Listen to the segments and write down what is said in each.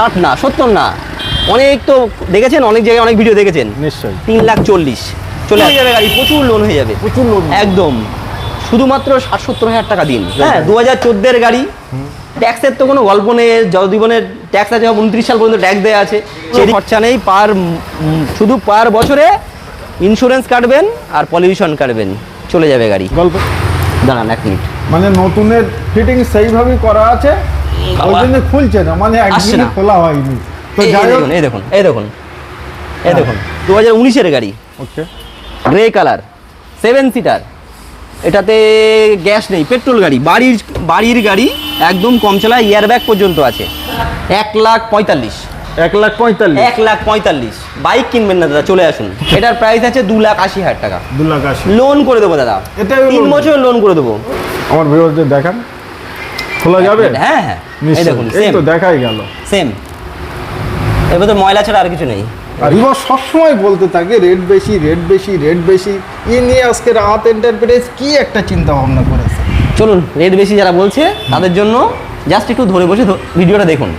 ষাট না সত্তর না। অনেক তো দেখেছেন? অনেক জায়গায় অনেক ভিডিও দেখেছেন? নিশ্চয়ই। তিন লাখ চল্লিশ। চলে যাবে গাড়ি প্রচুর লোন হয়ে যাবে। প্রচুর লোন একদম। শুধুমাত্র ষাট সত্তর হাজার টাকা দিন। হ্যাঁ দু হাজার চোদ্দের গাড়ি। ট্যাক্সের তো কোনো গল্প নেই। জলজীবনের ট্যাক্স আছে উনত্রিশ সাল পর্যন্ত ট্যাক্স দেওয়া আছে। সেই খরচা নেই পার শুধু পার বছরে ইন্স্যুরেন্স কাটবেন আর পলিউশন কাটবেন। চলে যাবে গাড়ি। গল্প। দাঁড়ান এক মিনিট মানে নতুনের ফিটিং সেইভাবেই করা আছে? ওই জন্য খুলছে না মানে আসছে একদিনই না। খোলা হয়নি। তো যাই হোক দেখুন এই দেখুন এই দেখুন এই দেখুন দু হাজার উনিশের গাড়ি। Okay grey colour seven seater এটাতে গ্যাস নেই পেট্রোল গাড়ি বাড়ির বাড়ির গাড়ি একদম কম চালায় ইয়ার ব্যাগ পর্যন্ত আছে। এক লাখ পঁয়তাল্লিশ। এক লাখ পঁয়তাল্লিশ। এক লাখ পঁয়তাল্লিশ। বাইক কিনবেন না দাদা চলে আসুন। এটার প্রাইস আছে দু লাখ আশি হাজার টাকা। দু লাখ আশি। লোন করে দেবো দাদা। তিন বছর লোন করে দেবো। আমার ভিউয়ারদের দেখান। খোলা যাবে? হ্যাঁ হ্যাঁ এই দেখুন সেম তো দেখাই গেল। সেম এবার তো ময়লা ছাড়া আর কিছু নেই। আর এবার সবসময় বলতে থাকে রেট বেশি রেট বেশি রেট বেশি। এ নিয়ে আজকে রাত এন্টারপ্রাইজ কি একটা চিন্তা ভাবনা করেছে? চলুন রেট বেশি যারা বলছে তাদের জন্য জাস্ট একটু ধরে বসে ভিডিওটা দেখুন।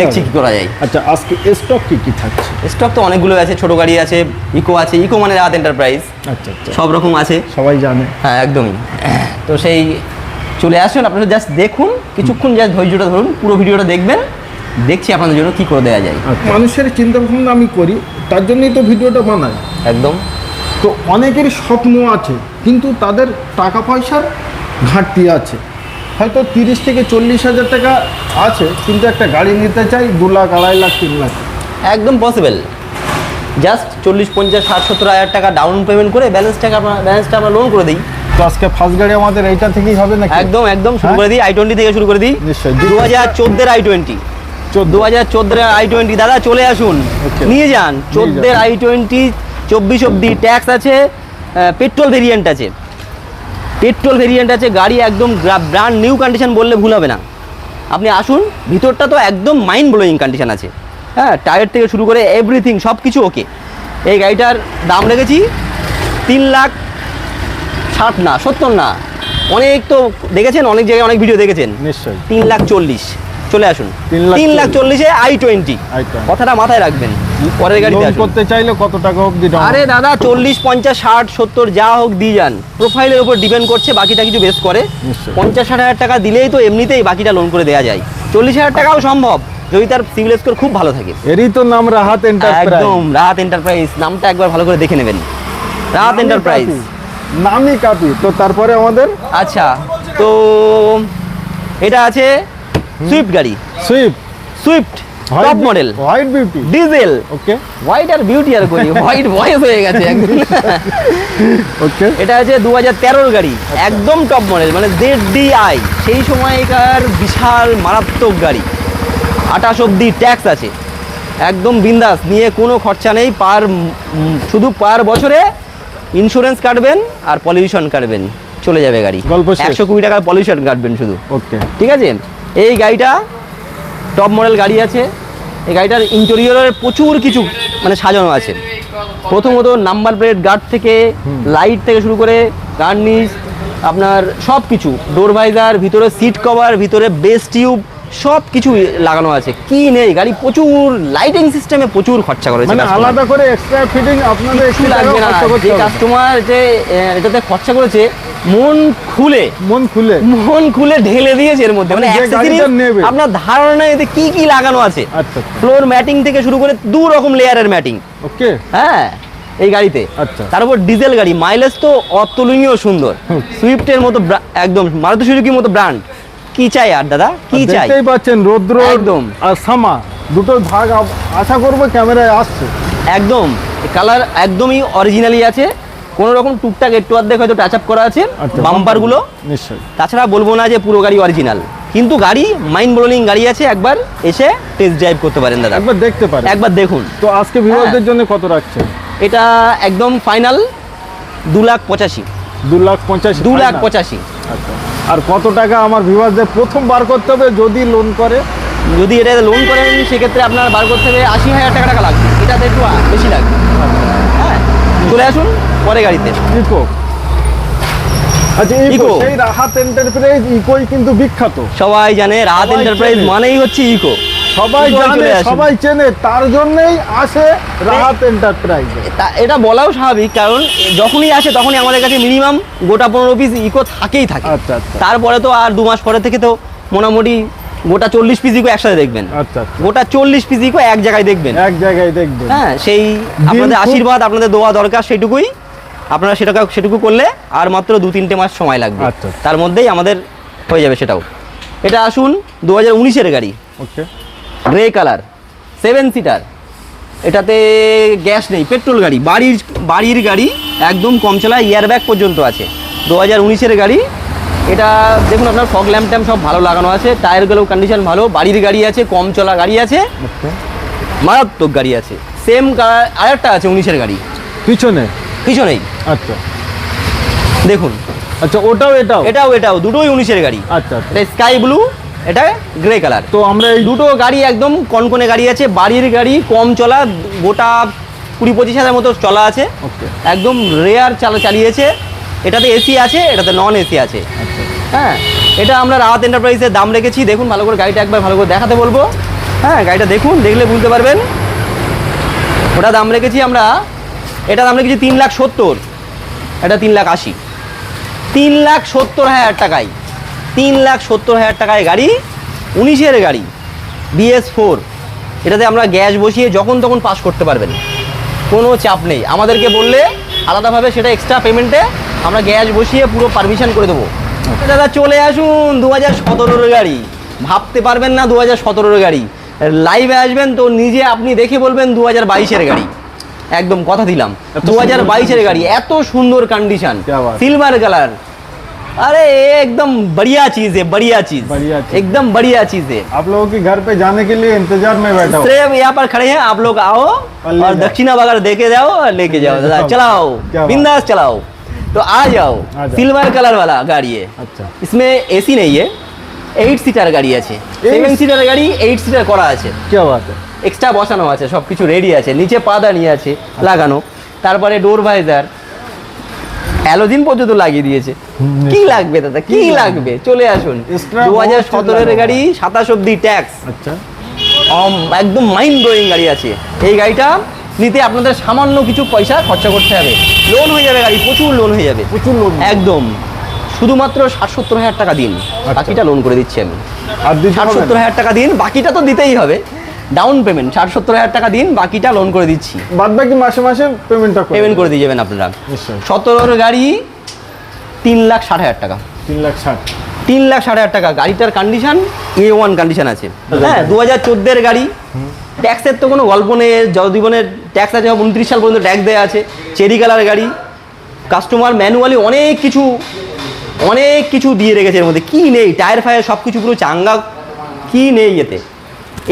দেখছি। কি করা যায়। আচ্ছা আজকে স্টক কি কি থাকছে? স্টক তো অনেকগুলো আছে ছোট গাড়ি আছে ইকো আছে ইকো মানে রাত এন্টারপ্রাইজ আচ্ছা আচ্ছা। সব রকম আছে। সবাই জানে। হ্যাঁ একদমই। তো সেই চলে আসুন আপনারা জাস্ট দেখুন কিছুক্ষণ জাস্ট ধৈর্যটা ধরুন পুরো ভিডিওটা দেখবেন দেখছি আপনাদের জন্য কি করে দেওয়া যায়। আচ্ছা। মানুষের চিন্তা ভাবনা আমি করি তার জন্যই তো ভিডিওটা বানাই। একদম। তো অনেকেরই স্বপ্ন আছে কিন্তু তাদের টাকা পয়সার ঘাটতি আছে। হয়তো তিরিশ থেকে চল্লিশ হাজার টাকা আছে কিন্তু একটা গাড়ি নিতে চাই দু লাখ আড়াই লাখ তিন লাখ। একদম পসিবল জাস্ট চল্লিশ পঞ্চাশ ষাট সত্তর হাজার টাকা ডাউন পেমেন্ট করে ব্যালেন্স টাকা ব্যালেন্সটা আমরা লোন করে দিই। তো আজকে ফার্স্ট গাড়ি আমাদের এইটা থেকেই হবে নাকি? একদম একদম। শুরু হ্যাঁ? করে দিই আই টোয়েন্টি থেকে শুরু করে দিই। নিশ্চয়ই। দু হাজার চোদ্দের আই টোয়েন্টি দু হাজার চোদ্দের আই টোয়েন্টি দাদা চলে আসুন। নিয়ে যান। চোদ্দের আই টোয়েন্টি চব্বিশ অব্দি ট্যাক্স আছে পেট্রোল ভেরিয়েন্ট আছে। পেট্রোল ভেরিয়েন্ট আছে গাড়ি একদম ব্র্যান্ড নিউ কন্ডিশন বললে ভুল হবে না। আপনি আসুন ভিতরটা তো একদম মাইন্ড ব্লোয়িং কন্ডিশন আছে। হ্যাঁ টায়ার থেকে শুরু করে এভরিথিং সব কিছু ওকে এই গাড়িটার দাম রেখেছি তিন লাখ ষাট না সত্তর না। অনেক তো দেখেছেন অনেক জায়গায় অনেক ভিডিও দেখেছেন। নিশ্চয়ই। তিন লাখ চল্লিশ। চলে আসুন। তিন লাখ চল্লিশে। আই টোয়েন্টি কথাটা মাথায় রাখবেন। পরের আসুন। করতে চাইলে কত টাকা অবধি? আরে দাদা চল্লিশ পঞ্চাশ ষাট সত্তর যা হোক দিয়ে যান। প্রোফাইলের উপর ডিপেন্ড করছে বাকিটা কিছু বেস করে। পঞ্চাশ ষাট হাজার টাকা দিলেই তো এমনিতেই বাকিটা লোন করে দেওয়া যায়। চল্লিশ হাজার টাকাও সম্ভব যদি তার সিভিল স্কোর খুব ভালো থাকে। এরই তো নাম রাহাত এন্টারপ্রাইজ একদম রাহাত এন্টারপ্রাইজ নামটা একবার ভালো করে দেখে নেবেন। রাহাত এন্টারপ্রাইজ নামই কাপি। তো তারপরে আমাদের আচ্ছা তো এটা আছে সুইফট গাড়ি। Swift. Swift top model white beauty diesel. Okay white আর বিউটি আর করি হোয়াইট ভয়েস হয়ে গেছে একদম। ওকে এটা আছে দু হাজার তেরোর গাড়ি একদম টপ মডেল মানে জেড ডিআই সেই সময়কার বিশাল মারাত্মক গাড়ি। আঠাশ অব্দি ট্যাক্স আছে। একদম বিন্দাস নিয়ে কোনো খরচা নেই পার শুধু পার বছরে ইন্স্যুরেন্স কাটবেন আর পলিউশন কাটবেন। চলে যাবে গাড়ি। একশো কুড়ি টাকার পলিউশন কাটবেন শুধু। ওকে। ঠিক আছে? এই গাড়িটা টপ মডেল গাড়ি আছে। এই গাড়িটার ইন্টেরিয়রের প্রচুর কিছু মানে সাজানো আছে। প্রথমত নাম্বার প্লেট গার্ড থেকে লাইট থেকে শুরু করে গার্নিশ আপনার সব কিছু ডোর ভাইজার ভিতরে সিট কভার ভিতরে বেস টিউব সব কিছু লাগানো আছে। কি নেই? গাড়ি প্রচুর লাইটিং সিস্টেমে প্রচুর খরচা করেছে মানে আলাদা করে এক্সট্রা ফিটিং আপনাদের একটু লাগবে না। যে কাস্টমার যে এটাতে খরচা করেছে মন খুলে। মন খুলে। মন খুলে ঢেলে দিয়েছে এর মধ্যে। মানে। আপনার ধারণা এতে কি কি লাগানো আছে? আচ্ছা ফ্লোর ম্যাটিং থেকে শুরু করে দু রকম লেয়ারের ম্যাটিং ওকে। হ্যাঁ এই গাড়িতে। আচ্ছা। তার উপর ডিজেল গাড়ি। মাইলেজ তো অতুলনীয় সুন্দর। সুইফটের মতো একদম মারুতি সুজুকির মতো ব্র্যান্ড কি চাই আর দাদা? কি চাই? দেখতেই পাচ্ছেন রৌদ্র একদম। আর সামা দুটোর ভাগ আশা করব ক্যামেরায় আসছে। একদম। কালার একদমই অরিজিনালি আছে। কোনো রকম টুকটাক একটু অর্ধেক হয়তো টাচ আপ করা আছে আচ্ছা, বাম্পারগুলো নিশ্চয়ই। তাছাড়া বলব না যে পুরো গাড়ি অরিজিনাল কিন্তু গাড়ি মাইন্ড ব্লোয়িং গাড়ি আছে একবার এসে টেস্ট ড্রাইভ করতে পারেন দাদা। একবার দেখতে পারেন। একবার দেখুন। তো আজকে ভিউয়ারদের জন্য কত রাখছেন? এটা একদম ফাইনাল দু লাখ পঁচাশি। দু লাখ পঞ্চাশ দু লাখ পঁচাশি। আচ্ছা। আর কত টাকা আমার ভিউয়ারদের প্রথম বার করতে হবে যদি লোন করে? যদি এটা লোন করেন সেক্ষেত্রে আপনার বার করতে হবে আশি হাজার টাকা টাকা লাগবে। এটাতে একটু বেশি লাগবে। হ্যাঁ। চলে আসুন পরে গাড়িতে। ইকো আচ্ছা ইকো। সেই রাহাত এন্টারপ্রাইজ ইকোই কিন্তু বিখ্যাত। সবাই জানে রাহাত এন্টারপ্রাইজ মানেই হচ্ছে ইকো সবাই জানে সবাই চেনে তার জন্যই আসে রাহাত এন্টারপ্রাইজে এটা বলাও স্বাভাবিক কারণ যখনই আসে তখনই আমাদের কাছে মিনিমাম গোটা পনেরো পিস ইকো থাকেই থাকে। আচ্ছা, আচ্ছা। তারপরে তো আর দু মাস পরে থেকে তো মোটামুটি গোটা চল্লিশ পিস ইকো একসাথে দেখবেন। আচ্ছা গোটা চল্লিশ পিস ইকো এক জায়গায় দেখবেন। এক জায়গায় দেখবেন। হ্যাঁ সেই আপনাদের আশীর্বাদ আপনাদের দোয়া দরকার সেটুকুই। আপনারা সেটাকে সেটুকু করলে আর মাত্র দু তিনটে মাস সময় লাগবে। তার মধ্যেই আমাদের হয়ে যাবে সেটাও। এটা আসুন দু হাজার উনিশের গাড়ি। Okay. Grey colour seven seater এটাতে গ্যাস নেই পেট্রোল গাড়ি। বাড়ির বাড়ির গাড়ি একদম কম চলা ইয়ার ব্যাগ পর্যন্ত আছে। দু হাজার উনিশের গাড়ি এটা দেখুন আপনার ফগ ল্যাম্প ট্যাম্প সব ভালো লাগানো আছে টায়ারগুলো কন্ডিশন ভালো বাড়ির গাড়ি আছে কম চলা গাড়ি আছে মারাত্মক গাড়ি আছে। সেম আরেকটা আছে উনিশের গাড়ি। পিছনে? পিছনেই আচ্ছা। দেখুন। আচ্ছা ওটাও এটাও? এটাও এটাও দুটোই উনিশের গাড়ি। আচ্ছা আচ্ছা। স্কাই ব্লু এটা গ্রে কালার তো আমরা এই দুটো গাড়ি একদম কনকনে গাড়ি আছে বাড়ির গাড়ি কম চলা গোটা কুড়ি পঁচিশ হাজার মতো চলা আছে। ওকে একদম রেয়ার চালা চালিয়েছে। এটাতে এসি আছে এটাতে নন এসি আছে। আচ্ছা। হ্যাঁ এটা আমরা রাহাত এন্টারপ্রাইজের দাম রেখেছি। দেখুন ভালো করে গাড়িটা একবার ভালো করে দেখাতে বলব। হ্যাঁ গাড়িটা দেখুন দেখলে বুঝতে পারবেন। ওটা দাম রেখেছি আমরা এটা দাম রেখেছি তিন লাখ সত্তর। এটা তিন লাখ আশি। তিন লাখ সত্তর হাজার টাকায়। তিন লাখ সত্তর হাজার টাকায় গাড়ি উনিশের গাড়ি বিএস ফোর। এটাতে আমরা গ্যাস বসিয়ে যখন তখন পাস করতে পারবেন। কোনো চাপ নেই। আমাদেরকে বললে আলাদাভাবে সেটা এক্সট্রা পেমেন্টে আমরা গ্যাস বসিয়ে পুরো পারমিশন করে দেবো। দাদা চলে আসুন দু হাজার সতেরোর গাড়ি। ভাবতে পারবেন না দু হাজার সতেরোর গাড়ি। লাইভে আসবেন তো নিজে আপনি দেখে বলবেন দু হাজার বাইশের গাড়ি। একদম কথা দিলাম। দু হাজার বাইশের গাড়ি এত সুন্দর condition silver colour silver colour अरे ये एकदम बढ़िया चीज है बढ़िया चीज बढ़िया चीज। एकदम बढ़िया चीज है आप लोगों के घर पे जाने के लिए इंतजार में बैठा हूँ सिर्फ यहाँ पर खड़े हैं आप लोग आओ और ले और जाओ। दक्षिणा वगैरह देके जाओ और लेके जाओ दादा जाओ। चलाओ क्या बात। बिंदास चलाओ तो आ जाओ आ जाओ। सिल्वर कलर वाला गाड़ी है अच्छा इसमें एसी नहीं है এইট সিটার গাড়ি আছে সেভেন সিটার গাড়ি এইট সিটার করা আছে क्या बात है এক্সট্রা বসানো আছে সব কিছু রেডি আছে নিচে পাদানি আছে লাগানো তারপরে ডোর ভাইজার অ্যালোজিন পর্যন্ত লাগিয়ে দিয়েছে। কি লাগবে দাদা? কি লাগবে? চলে আসুন। দু হাজার সতেরোর গাড়ি সাতাশ অব্দি ট্যাক্স আচ্ছা। একদম মাইন্ড ব্লোয়িং গাড়ি আছে। এই গাড়িটা নিতে আপনাদের সামান্য কিছু পয়সা খরচা করতে হবে। লোন হয়ে যাবে গাড়ি প্রচুর লোন হয়ে যাবে। প্রচুর লোন একদম। শুধুমাত্র ষাট সত্তর হাজার টাকা দিন। বাকিটা লোন করে দিচ্ছি আমি। ষাট সত্তর হাজার টাকা দিন বাকিটা তো দিতেই হবে। ডাউন পেমেন্ট ষাট সত্তর হাজার টাকা দিন বাকিটা লোন করে দিচ্ছি। বাদ বাকি মাসে মাসে পেমেন্টটা পেমেন্ট করে দিয়ে যাবেন আপনারা। সতেরোর গাড়ি তিন লাখ ষাট হাজার টাকা। তিন লাখ ষাট। তিন লাখ ষাট হাজার টাকা। গাড়িটার কন্ডিশন এ ওয়ান কন্ডিশন আছে। হ্যাঁ দু হাজার চোদ্দের গাড়ি। ট্যাক্সের তো কোনো গল্প নেই। জলজীবনের ট্যাক্স আছে উনত্রিশ সাল পর্যন্ত ট্যাক্স দেওয়া আছে। চেরি কালার গাড়ি। কাস্টমার ম্যানুয়ালি অনেক কিছু অনেক কিছু দিয়ে রেখেছে এর মধ্যে। কী নেই? টায়ার ফায়ার সব কিছু পুরো চাঙ্গা। কী নেই এতে?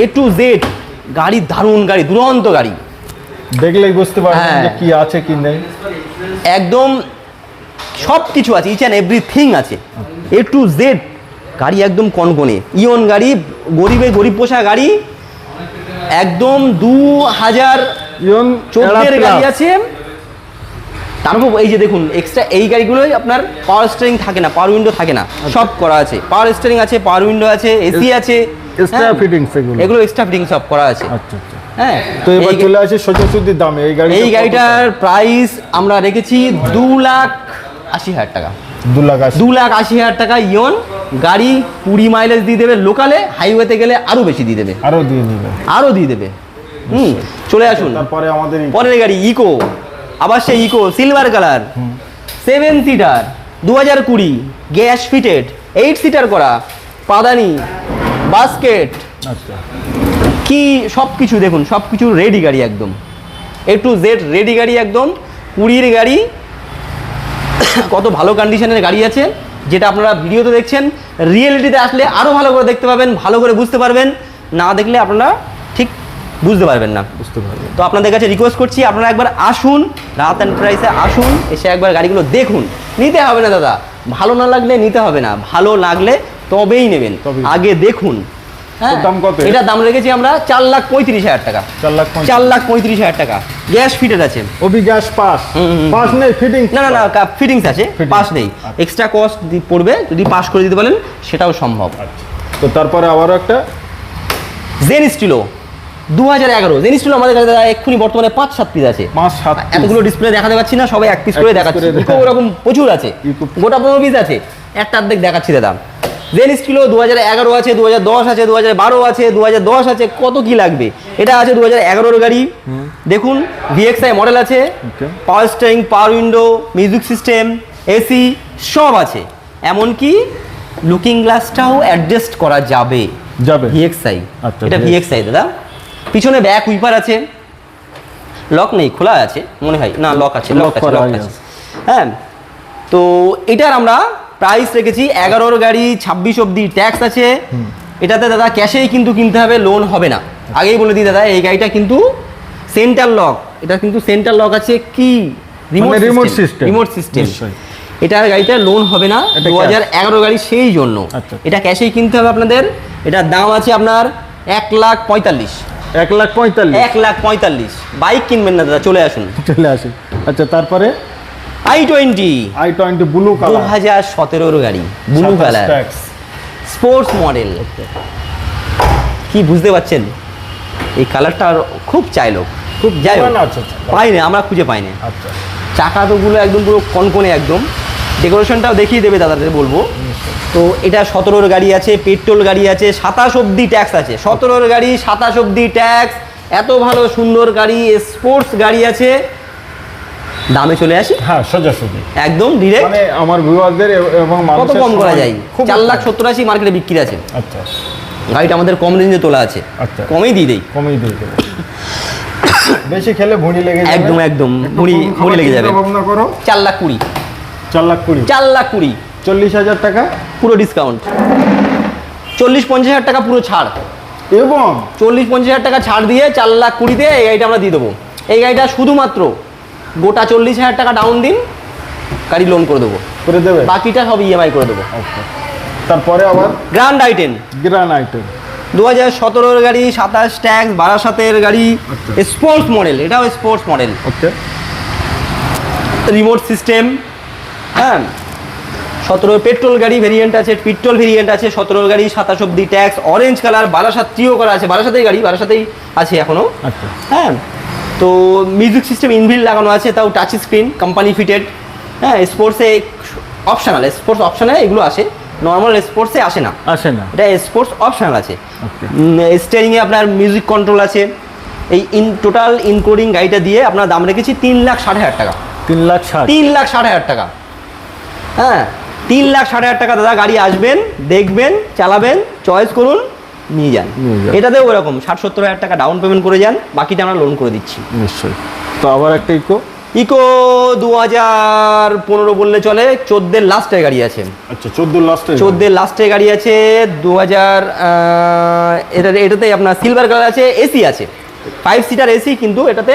এ টু জেড গাড়ি দারুণ গাড়ি দুরন্ত গাড়ি। দেখলেই বুঝতে পারবেন হ্যাঁ। যে কি আছে কি নেই। একদম সব কিছু আছে ইচ অ্যান্ড এভরিথিং আছে। এ টু জেড গাড়ি একদম কনকনে। ইয়ন গাড়ি গরিবে গরিব পোষা গাড়ি একদম দু হাজার ইয়ন চোদ্দের গাড়ি। আছে। তারপর এই যে দেখুন এক্সট্রা এই গাড়িগুলোই আপনার পাওয়ার স্টিয়ারিং থাকে না পাওয়ার উইন্ডো থাকে না। সব করা আছে। পাওয়ার স্টিয়ারিং আছে পাওয়ার উইন্ডো আছে এসি আছে। Extra হ্যাঁ। fittings এগুলো। এগুলো এক্সট্রা ফিটিং সব করা আছে। আচ্ছা আচ্ছা। হ্যাঁ। তো এবার চলে আসে সোজাসুজির দামে। এই গাড়ি এই গাড়িটার প্রাইস আমরা রেখেছি দু লাখ আশি হাজার টাকা। দু লাখ দু লাখ আশি হাজার টাকা ইয়ন। গাড়ি কুড়ি মাইলেজ দিয়ে দেবে লোকালে হাইওয়েতে গেলে আরও বেশি দিয়ে দেবে। আরও দিয়ে নিবে। আরও দিয়ে দেবে। হুম চলে আসুন। তারপরে আমাদের পরের গাড়ি ইকো আবার সেই Eeco silver colour seven seater দু হাজার কুড়ি গ্যাস ফিটেড এইট সিটার করা পাদানি বাস্কেট। আচ্ছা। কি সব কিছু দেখুন সব কিছু রেডি গাড়ি একদম। এ টু জেড রেডি গাড়ি একদম। কুড়ির গাড়ি কত ভালো কন্ডিশনের গাড়ি আছে যেটা আপনারা ভিডিওতে দেখছেন। রিয়েলিটিতে আসলে আরও ভালো করে দেখতে পাবেন ভালো করে বুঝতে পারবেন। না দেখলে আপনারা ঠিক বুঝতে পারবেন না। বুঝতে পারবেন। তো আপনাদের কাছে রিকোয়েস্ট করছি আপনারা একবার আসুন রাত এন্টারপ্রাইজে আসুন এসে একবার গাড়িগুলো দেখুন। নিতে হবে না দাদা। ভালো না লাগলে নিতে হবে না। ভালো লাগলে তবেই নেবেন। আগে দেখুন। হ্যাঁ দাম কত? এটা দাম রেখেছি আমরা চার লাখ পঁয়ত্রিশ হাজার টাকা। চার লাখ চার লাখ পঁয়ত্রিশ হাজার টাকা। গ্যাস ফিটেড আছে। ওবি গ্যাস পাস। পাস নেই ফিটিং না না না ফিটিংস আছে। পাস নেই। এক্সট্রা কস্ট পড়বে যদি পাস করে দিতে পারেন সেটাও সম্ভব। তো তারপরে আবারও একটা। জেন স্টিলো দু হাজার এগারো। জেন স্টিলো আমাদের কাছে দাদা এক্ষুনি বর্তমানে পাঁচ সাত পিস আছে। পাঁচ সাত এতগুলো ডিসপ্লে দেখাতে পাচ্ছি না সবাই এক পিস করে দেখাচ্ছি। ওরকম প্রচুর আছে। গোটা পনেরো পিস আছে। একটা অর্ধেক দেখাচ্ছি দাদা। জেন স্টিলো দু হাজার এগারো আছে দু হাজার দশ আছে দু হাজার বারো আছে দু হাজার দশ আছে কত কি লাগবে? এটা আছে দু হাজার এগারোর গাড়ি। দেখুন ভিএক্সআই মডেল আছে power steering power window music system AC সব আছে। এমনকি লুকিং গ্লাসটাও অ্যাডজাস্ট করা যাবে যাবে। ভিএক্সআই আচ্ছা, এটা ভিএক্সআই দাদা। পিছনে ব্যাক উইপার আছে। লক নেই খোলা আছে মনে হয়। না লক আছে লক আছে লক। আছে। হ্যাঁ তো এটার আমরা প্রাইস রেখেছি এগারোর গাড়ি ছাব্বিশ অব্দি ট্যাক্স আছে। এটাতে দাদা ক্যাশেই কিন্তু কিনতে হবে লোন হবে না। আগেই বলে দিই দাদা এই গাড়িটা কিন্তু সেন্টার লক এটা কিন্তু সেন্টার লক আছে কি? remote system। Remote system. এটার গাড়িটা লোন হবে না দু হাজার এগারো গাড়ি সেই জন্য। আচ্ছা। এটা ক্যাশেই কিনতে হবে আপনাদের। এটার দাম আছে আপনার এক লাখ পঁয়তাল্লিশ। এক লাখ পঁয়তাল্লিশ। এক লাখ পঁয়তাল্লিশ। বাইক কিনবেন না দাদা চলে আসুন। চলে আসি আচ্ছা তারপরে? I twenty I twenty blue দু কালার হাজার সতেরোর গাড়ি ব্লু কালার স্পোর্টস মডেল কি বুঝতে পারছেন? এই কালারটা খুব চাইলো খুব যাই পুরানো আছে পাইনি আমরা খুঁজে পাইনি আচ্ছা। চাকা তোগুলো একদম পুরো কনকনে একদম। ডেকোরেশনটাও দেখিয়ে দেবে দাদাদের বলব। তো এটা সতেরোর গাড়ি আছে পেট্রোল গাড়ি আছে সাতাশ অব্দি ট্যাক্স আছে। সতেরোর গাড়ি সাতাশ অব্দি ট্যাক্স এত ভালো সুন্দর গাড়ি স্পোর্টস গাড়ি আছে। দামে চলে আসি? হ্যাঁ সোজাসুজি। একদম ডিরেক্ট মানে আমার ভিউয়ারদের এবং কত কম করা যায়? খুব চার লাখ সত্তর আশি মার্কেটে বিক্রি আছে। আচ্ছা। গাড়িটা আমাদের কম রেঞ্জে তোলা আছে। আচ্ছা। কমেই দিয়ে দেই। কমেই দিয়ে দেবে বেশি খেলে ভুঁড়ি লেগে যাবে। একদম, একদম। ভুঁড়ি- ভুঁড়ি লেগে যাবে। ভাবনা করো। চার লাখ কুড়ি। চার লাখ কুড়ি। চার লাখ কুড়ি। চল্লিশ হাজার টাকা? পুরো ডিসকাউন্ট চল্লিশ পঞ্চাশ হাজার টাকা পুরো ছাড়। এবং? চল্লিশ পঞ্চাশ হাজার টাকা ছাড় দিয়ে চার লাখ কুড়িতে এই গাড়িটা আমরা দিয়ে দেবো। এই গাড়িটা শুধুমাত্র গোটা চল্লিশ হাজার টাকা ডাউন দিন গাড়ি লোন করে দেবো। করে দেবে? বাকিটা সব ইএমআই করে দেবো। আচ্ছা তারপরে আবার? গ্র্যান্ড আইটেন গ্র্যান্ড আইটেম দু হাজার সতেরোর গাড়ি সাতাশ ট্যাক্স বারাসাতের গাড়ি আচ্ছা। স্পোর্টস মডেল এটাও sports model okay remote system হ্যাঁ। সতেরো পেট্রোল গাড়ি ভেরিয়েন্ট আছে পেট্রোল ভেরিয়েন্ট আছে সতেরো গাড়ি সাতাশ অব্দি ট্যাক্স অরেঞ্জ কালার বারাসাত ত্রিও করা আছে। বারাসাতেই গাড়ি বারাসাতেই আছে এখনও আচ্ছা। হ্যাঁ। তো মিউজিক সিস্টেম ইনবিল লাগানো আছে তাও টাচ স্ক্রিন কোম্পানি ফিটেড হ্যাঁ স্পোর্টসে অপশনাল স্পোর্টস অপশনাল এগুলো আসে। নর্মাল স্পোর্টসে আসে না। আসে না। এটা স্পোর্টস অপশনাল আছে. স্টিয়ারিংয়ে আপনার মিউজিক কন্ট্রোল আছে। এই ইন টোটাল ইনক্লুডিং গাড়িটা দিয়ে আপনার দাম রেখেছি তিন লাখ ষাট হাজার টাকা। তিন লাখ ষাট। তিন লাখ ষাট হাজার টাকা। হ্যাঁ তিন লাখ ষাট হাজার টাকা দাদা গাড়ি আসবেন দেখবেন চালাবেন চয়েস করুন। নিয়ে যান। এটাতেও ওরকম ষাট সত্তর হাজার টাকা ডাউন পেমেন্ট করে যান বাকিটা আমরা লোন করে দিচ্ছি। নিশ্চয়ই। তো আবার একটা ইকো ইকো দু হাজার পনেরো বললে চলে চোদ্দের লাস্টের গাড়ি আছে। আচ্ছা চোদ্দ লাস্টে চোদ্দের লাস্টের গাড়ি আছে দু হাজার এটা এটাতে আপনার সিলভার কালার আছে এসি আছে। ফাইভ সিটার এসি কিন্তু এটাতে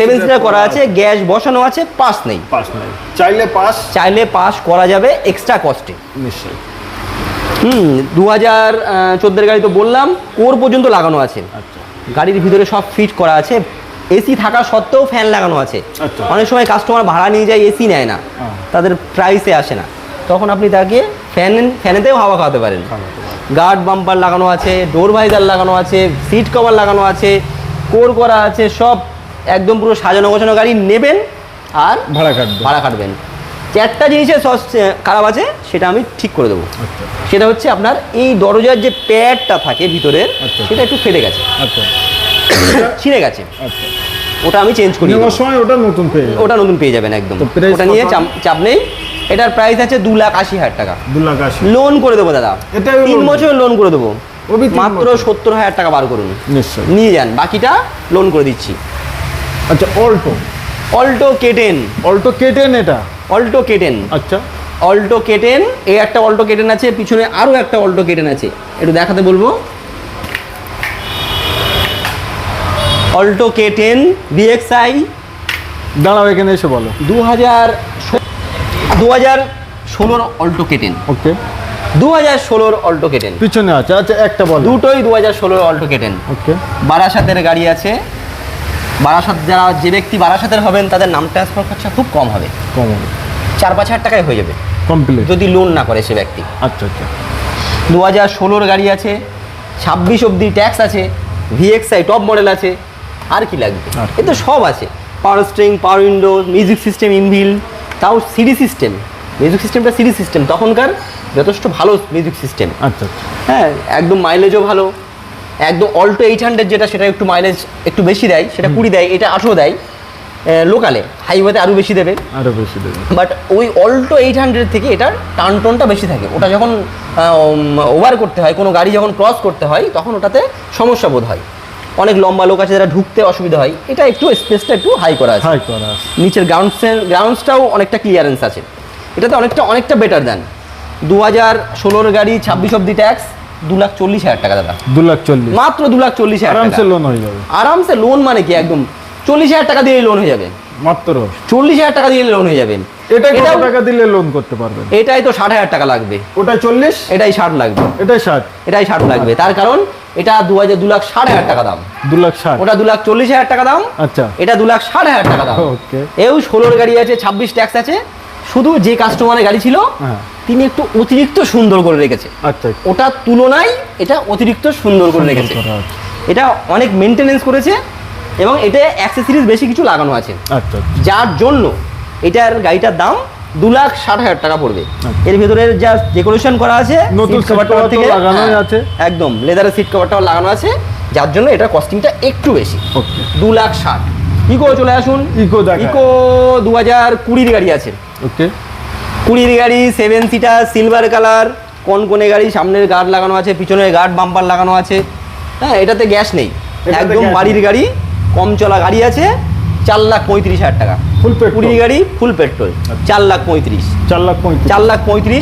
সেভেন সিটার করা করা আছে গ্যাস বসানো আছে পাস নেই। পাস নেই। চাইলে পাস চাইলে পাস করা যাবে এক্সট্রা কস্টে নিশ্চয়ই। হুম দু হাজার চোদ্দের গাড়ি তো বললাম কোর পর্যন্ত লাগানো আছে। আচ্ছা। গাড়ির ভিতরে সব ফিট করা আছে। এসি থাকা সত্ত্বেও ফ্যান লাগানো আছে। আচ্ছা। অনেক সময় কাস্টমার ভাড়া নিয়ে যায় এসি নেয় না। হ্যাঁ। তাদের প্রাইসে আসে না। তখন আপনি তাকে ফ্যান ফ্যানেতেও হাওয়া খাওয়াতে পারেন। গার্ড বাম্পার লাগানো আছে ডোর ভাইজার লাগানো আছে সিট কভার লাগানো আছে কোর করা আছে সব একদম পুরো সাজানো গোছানো গাড়ি নেবেন আর ভাড়া কাটবে ভাড়া কাটবেন। চারটা জিনিসের সস- খারাপ আছে সেটা আমি ঠিক করে দেবো। আচ্ছা সেটা হচ্ছে আপনার এই দরজার যে প্যাডটা থাকে ভিতরের আচ্ছা। সেটা একটু ফেটে গেছে। আচ্ছা। ছিঁড়ে গেছে। আচ্ছা। ওটা আমি চেঞ্জ করি নেওয়ার সময় ওটা নতুন পেয়ে ওটা নতুন পেয়ে যাবেন একদম। ওটা নিয়ে চাপ- নেই। এটার প্রাইস আছে দু লাখ আশি হাজার টাকা। দু লাখ আশি লোন করে দেবো দাদা। তিন? বছর লোন করে দেবো। মাত্র সত্তর হাজার টাকা বার করুন। নিশ্চয়ই। নিয়ে যান। বাকিটা লোন করে দিচ্ছি। আচ্ছা Alto. Alto K ten. Alto K ten এটা? অল্টো কেটেন আচ্ছা। অল্টো কেটেন এই একটা অল্টো কেটেন আছে পিছনে আরও একটা অল্টো কেটেন আছে। একটু দেখাতে বলব। অল্টো কেটেন ভিএক্সআই দাঁড়াও এখানে এসে বলো। দু হাজার দু হাজার ষোলোর অল্টো কেটেন ওকে। দু হাজার ষোলোর অল্টো কেটেন পিছনে আছে। আচ্ছা একটা বলো। দুটোই দু হাজার ষোলোর অল্টো কেটেন ওকে। বারাসাতের গাড়ি আছে। বারাসাত যারা যে ব্যক্তি বারাসাতের হবেন তাদের নাম ট্রান্সফার খরচা খুব কম হবে। কমন চার পাঁচ হাজার টাকায় হয়ে যাবে। কমপ্লিট যদি লোন না করে সে ব্যক্তি। আচ্ছা আচ্ছা। দু হাজার ষোলোর গাড়ি আছে ছাব্বিশ অবধি ট্যাক্স আছে ভিএক্সআই টপ মডেল আছে আর কি লাগবে? এ তো সব আছে। Power steering power window music system ইনভিল তাও সিডি সিস্টেম মিউজিক সিস্টেমটা সিডি সিস্টেম তখনকার যথেষ্ট ভালো মিউজিক সিস্টেম আচ্ছা আচ্ছা। হ্যাঁ একদম মাইলেজও ভালো। একদম অল্টো এইট হান্ড্রেড যেটা সেটা একটু মাইলেজ একটু বেশি দেয় সেটা কুড়ি দেয় এটা আঠেরো দেয়। লোকালে হাইওয়েতে আরও বেশি দেবে। আরও বেশি দেবে। বাট ওই অল্টো এইট হান্ড্রেড থেকে এটার টান টোনটা বেশি থাকে। ওটা যখন ওভার করতে হয় কোনো গাড়ি যখন ক্রস করতে হয় তখন ওটাতে সমস্যা বোধ হয়। অনেক লম্বা লোক আছে যারা ঢুকতে অসুবিধা হয়। এটা একটু স্পেসটা একটু হাই করা আছে। হাই করা আছে। নিচের গ্রাউন্ড গ্রাউন্ডসটাও অনেকটা ক্লিয়ারেন্স আছে। এটাতে অনেকটা অনেকটা বেটার দেন দু হাজার ষোলোর গাড়ি ছাব্বিশ অব্দি ট্যাক্স দু লাখ চল্লিশ হাজার টাকা দাদা। দু লাখ চল্লিশ। মাত্র দু লাখ চল্লিশ হাজার আরামসে লোন হয়ে যাবে। আরামসে লোন মানে কি একদম চল্লিশ হাজার টাকা দিয়ে লোন হয়ে যাবে। মাত্র। চল্লিশ হাজার টাকা দিয়ে লোন হয়ে যাবেন এটা কত টাকা দিলে লোন করতে পারবেন? এটাই তো ষাট হাজার টাকা লাগবে। ওটা চল্লিশ? এটাই ষাট লাগবে। এটাই ষাট। এটাই ষাট লাগবে। তার কারণ এটা দু হাজার দু লাখ ষাট হাজার টাকা দাম। দু লাখ ষাট। ওটা দু লাখ চল্লিশ হাজার টাকা দাম। আচ্ছা। এটা দু লাখ ষাট হাজার টাকা দাম। ওকে। এও ষোলোর গাড়ি আছে ছাব্বিশ ট্যাক্স আছে। শুধু যে কাস্টমারের গাড়ি ছিল হ্যাঁ। তিনি একটু অতিরিক্ত সুন্দর করে রেখেছে। আচ্ছা। ওটার তুলনায় এটা অতিরিক্ত সুন্দর করে রেখেছে। এটা অনেক মেনটেনেন্স করেছে। এবং এটা অ্যাক্সেসরিজ বেশি কিছু লাগানো আছে। আচ্ছা যার জন্য এটার গাড়িটার দাম দু লাখ ষাট হাজার টাকা পড়বে। আচ্ছা। এর ভেতরে যা ডেকোরেশন করা আছে নতুন থেকে লাগানোই হ্যাঁ, আছে। একদম লেদারের সিট কভারটাও লাগানো আছে যার জন্য এটার কস্টিংটা একটু বেশি। ওকে। দু লাখ ষাট। ইকো চলে আসুন। ইকো। ইকো দু হাজার কুড়ির গাড়ি আছে। ওকে। কুড়ির গাড়ি সেভেন সিটার সিলভার কালার কোন কোনে গাড়ি সামনের গার্ড লাগানো আছে পিছনের গার্ড বাম্পার লাগানো আছে। হ্যাঁ এটাতে গ্যাস নেই। একদম বাড়ির গাড়ি। কম চলা গাড়ি আছে চার লাখ পঁয়ত্রিশ হাজার টাকা। ফুল পেট কুড়ি গাড়ি ফুল পেট্রোল চার লাখ পঁয়ত্রিশ। চার লাখ পঁয়ত্রিশ। চার লাখ পঁয়ত্রিশ